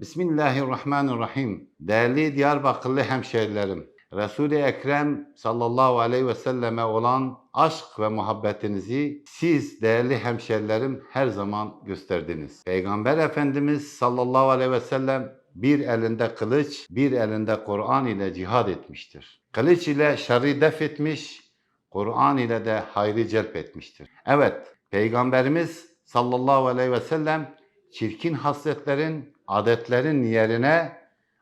Bismillahirrahmanirrahim. Değerli Diyarbakırlı hemşehrilerim, Resul-i Ekrem sallallahu aleyhi ve selleme olan aşk ve muhabbetinizi siz değerli hemşerilerim her zaman gösterdiniz. Peygamber Efendimiz sallallahu aleyhi ve sellem bir elinde kılıç, bir elinde Kur'an ile cihad etmiştir. Kılıç ile şerri def etmiş, Kur'an ile de hayrı celp etmiştir. Evet, Peygamberimiz sallallahu aleyhi ve sellem çirkin hasletlerin, adetlerin yerine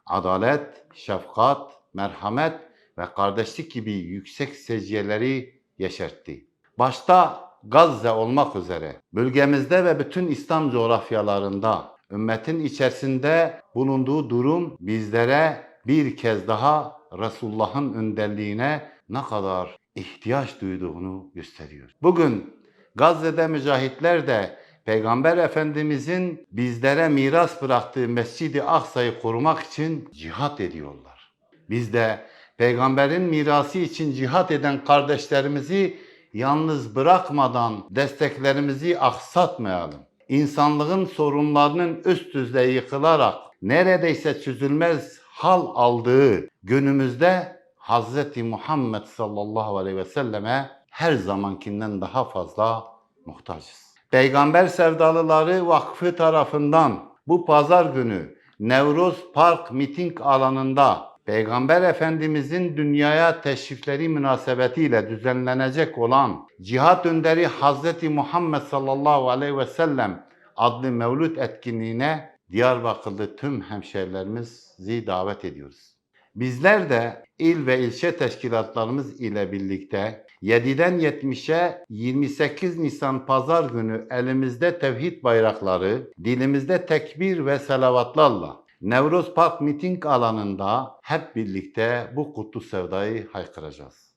adalet, şefkat, merhamet ve kardeşlik gibi yüksek seciyeleri yeşertti. Başta Gazze olmak üzere bölgemizde ve bütün İslam coğrafyalarında ümmetin içerisinde bulunduğu durum bizlere bir kez daha Resulullah'ın önderliğine ne kadar ihtiyaç duyduğunu gösteriyor. Bugün Gazze'de mücahitler de Peygamber Efendimizin bizlere miras bıraktığı Mescid-i Aksa'yı korumak için cihat ediyorlar. Biz de peygamberin mirası için cihat eden kardeşlerimizi yalnız bırakmadan desteklerimizi aksatmayalım. İnsanlığın sorunlarının üst düzey yıkılarak neredeyse çözülmez hal aldığı günümüzde Hz. Muhammed sallallahu aleyhi ve selleme her zamankinden daha fazla muhtacız. Peygamber Sevdalıları Vakfı tarafından bu pazar günü Nevruz Park miting alanında Peygamber Efendimizin dünyaya teşrifleri münasebetiyle düzenlenecek olan Cihat Önderi Hazreti Muhammed sallallahu aleyhi ve sellem adlı mevlüt etkinliğine Diyarbakırlı tüm hemşehrilerimizi davet ediyoruz. Bizler de il ve ilçe teşkilatlarımız ile birlikte 7'den 70'e 28 Nisan pazar günü elimizde tevhid bayrakları, dilimizde tekbir ve selavatlarla Nevruz Park miting alanında hep birlikte bu kutlu sevdayı haykıracağız.